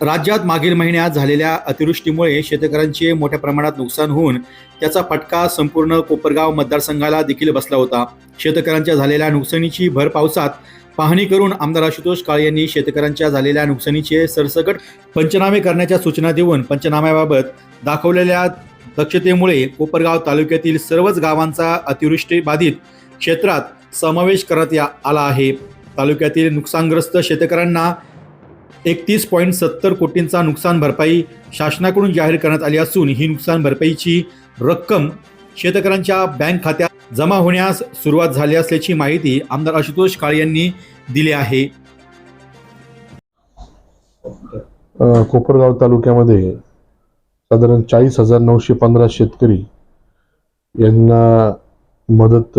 राज्यात मागील महिन्यात झालेल्या अतिवृष्टीमुळे शेतकऱ्यांचे मोठ्या प्रमाणात नुकसान होऊन त्याचा फटका संपूर्ण कोपरगाव मतदारसंघाला देखील बसला होता. शेतकऱ्यांच्या झालेल्या नुकसानीची भर पावसात पाहणी करून आमदार आशुतोष काळे यांनी शेतकऱ्यांच्या झालेल्या नुकसानीचे सरसकट पंचनामे करण्याच्या सूचना देऊन पंचनाम्याबाबत दाखवलेल्या दक्षतेमुळे कोपरगाव तालुक्यातील सर्वच गावांचा अतिवृष्टी बाधित क्षेत्रात समावेश करण्यात या- आला आहे. तालुक्यातील नुकसानग्रस्त शेतकऱ्यांना एकतीस पॉईंट सत्तर कोटींचा नुकसान भरपाई शासनाकडून जाहीर करण्यात आली असून ही नुकसान भरपाईची रक्कम शेतकऱ्यांच्या बँक खात्यात जमा होण्यास सुरुवात झाली असल्याची माहिती आमदार आशुतोष काळे यांनी दिली आहे. कोपरगाव तालुक्यामध्ये साधारण चाळीस हजार नऊशे पंधरा शेतकरी यांना मदत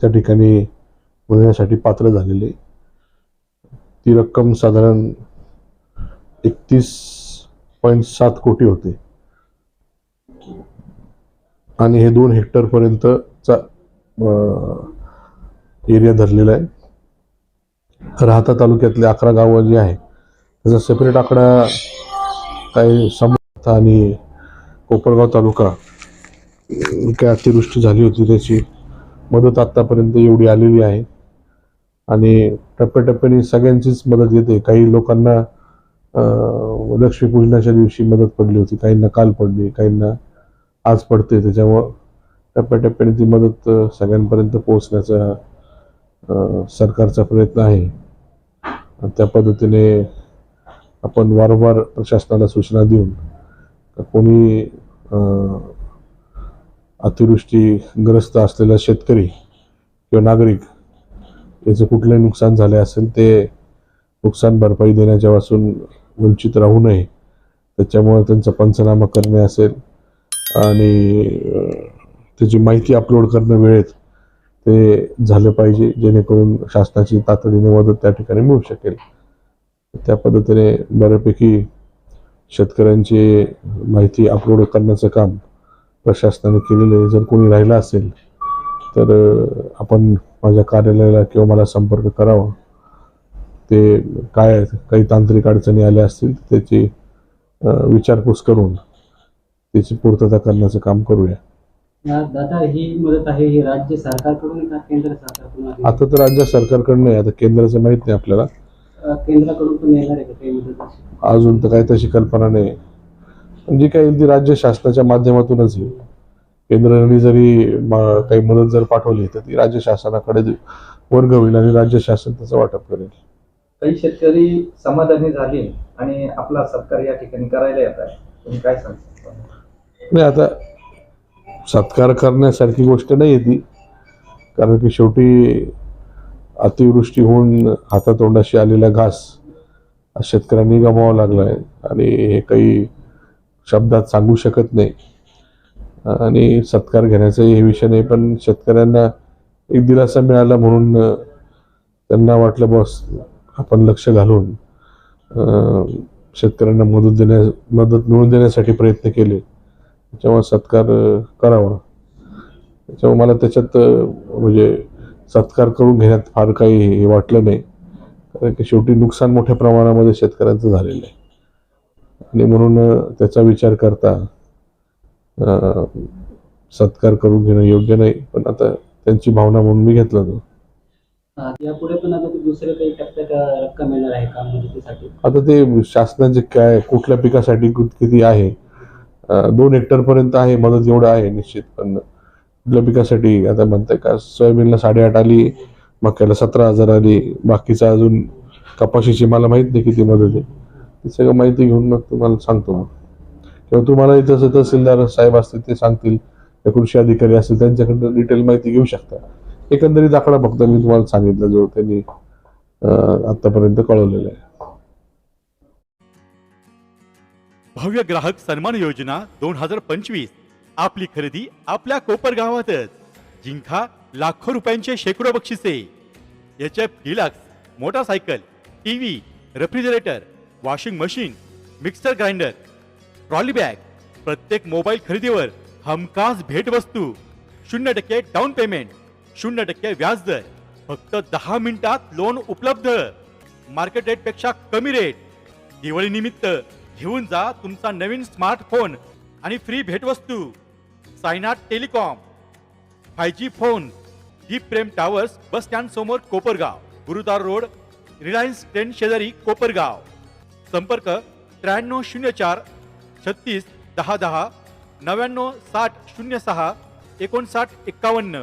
त्या ठिकाणी मिळण्यासाठी पात्र झालेले. ती रक्कम साधारण एकतीस पॉईंट सात कोटी होते. आणि हे दोन हेक्टरपर्यंतचा एरिया धरलेला आहे. राहता तालुक्यातले अकरा गावं जी आहे त्याचा सेपरेट आकडा काही समर्थ आणि कोपरगाव तालुका काय अतिवृष्टी झाली होती त्याची मदत आत्तापर्यंत एवढी आलेली आहे. आणि टप्प्याटप्प्याने सगळ्यांचीच मदत येते. काही लोकांना लक्ष्मीपूजनाच्या दिवशी मदत पडली होती. काहींना काल पडली काहींना आज पडते. त्याच्यामुळं टप्प्याटप्प्याने ती मदत सगळ्यांपर्यंत पोहोचण्याचा सरकारचा प्रयत्न आहे. त्या पद्धतीने आपण वारंवार प्रशासनाला सूचना देऊन कोणी अतिवृष्टीग्रस्त असलेला शेतकरी किंवा नागरिक याचं कुठलंही नुकसान झाले असेल ते नुकसान भरपाई देण्याच्यापासून वंचित राहू नये. त्याच्यामुळे त्यांचा पंचनामा करणे असेल. आणि त्याची माहिती अपलोड करणं वेळेत ते झालं पाहिजे जेणेकरून शासनाची तातडीने मदत त्या ठिकाणी मिळू शकेल. त्या पद्धतीने बऱ्यापैकी शेतकऱ्यांची माहिती अपलोड करण्याचं काम प्रशासनाने केलेलं आहे. जर कोणी राहिलं असेल तर आपण माझ्या कार्यालयाला किंवा मला संपर्क करावा. ते काय काही तांत्रिक अडचणी आल्या असतील त्याची विचारपूस करून त्याची पूर्तता करण्याचं काम करूया. या दादा ही मदत आहे ही राज्य सरकारकडून का केंद्र सरकारकडून आहे? आता तर राज्य सरकारकडनं आहे आता केंद्राचं माहीत नाही आपल्याला. अ, केंद्राकडून पण येणार आहे का काही मदत अशी? अजून तर काही तशी कल्पना नाही. जी काही येईल ती राज्य शासनाच्या माध्यमातूनच येईल केंद्राने जरी काही मदत जर पाठवली तर ती राज्य शासनाकडे वर्ग होईल आणि राज्य शासन त्याचं वाटप करेल. काही शेतकरी समाधानी झाले आणि आपला सत्कार या ठिकाणी करायला येत आहे. तुम्ही काय सांगता? नाही आता सत्कार करण्यासारखी गोष्ट नाही आहे ती. कारण की शेवटी अतिवृष्टी होऊन हातातोंडाशी आलेला घास शेतकऱ्यांनी गमावा लागला आहे आणि हे काही शब्दात सांगू शकत नाही. आणि सत्कार घेण्याचा हे विषय नाही पण शेतकऱ्यांना एक दिलासा मिळाला म्हणून त्यांना वाटलं बस आपण लक्ष घालून शेतकऱ्यांना मदत देण्या मदत मिळवून देण्यासाठी प्रयत्न केले. त्याच्यामुळे सत्कार करावा. त्याच्यामुळे मला त्याच्यात म्हणजे सत्कार करून घेण्यात फार काही हे वाटलं नाही. कारण की शेवटी नुकसान मोठ्या प्रमाणामध्ये शेतकऱ्यांचं झालेलं आहे. आणि म्हणून त्याचा विचार करता सत्कार करून घेणं योग्य नाही. पण आता त्यांची भावना म्हणून मी घेतला तो. यापुढे पण आता दुसरे काही टप्प्यात रक्कम येणार आहे का मदतीसाठी? आता ते शासनाचे काय कुठल्या पिकासाठी किती आहे? दोन हेक्टर पर्यंत आहे मदत एवढं आहे निश्चित पण कुठल्या पिकासाठी? आता म्हणताय का सोयाबीनला साडेआठ आली मक्याला सतरा हजार आली बाकीचा अजून कपाशीची मला माहीत नाही किती मदत आहे. ती सगळं माहिती घेऊन मग तुम्हाला सांगतो मग. किंवा तुम्हाला इथं तहसीलदार साहेब असतील ते सांगतील कृषी अधिकारी असतील त्यांच्याकडनं डिटेल माहिती घेऊ शकता. एकंदरीत आकडा फक्त मी तुम्हाला सांगितलं जो त्यांनी आतापर्यंत कळवलेला आहे. भव्य ग्राहक सन्मान योजना दोन हजार पंचवीस. आपली खरेदी आपल्या कोपर गावातच. जिंका लाखो रुपयांचे शेकडो बक्षिसे. H F deluxe motorcycle T V refrigerator washing machine mixer grinder trolley bag प्रत्येक मोबाईल खरेदीवर हमखास भेटवस्तू. शून्य टक्के डाऊन पेमेंट. शून्य टक्के व्याज दर. फक्त दहा मिनिटात लोन उपलब्ध. मार्केट रेटपेक्षा कमी रेट दिवाळीनिमित्त घेऊन जा तुमचा नवीन स्मार्टफोन आणि फ्री भेटवस्तू. सायनाट telecom. Five G phone Deep Prem towers bus stand समोर Kopargaon. Gurudwara road Reliance train शेजारी कोपरगाव. संपर्क त्र्याण्णव शून्य चार छत्तीस दहा दहा नव्याण्णव साठ शून्य सहा एकोणसाठ एक्कावन्न.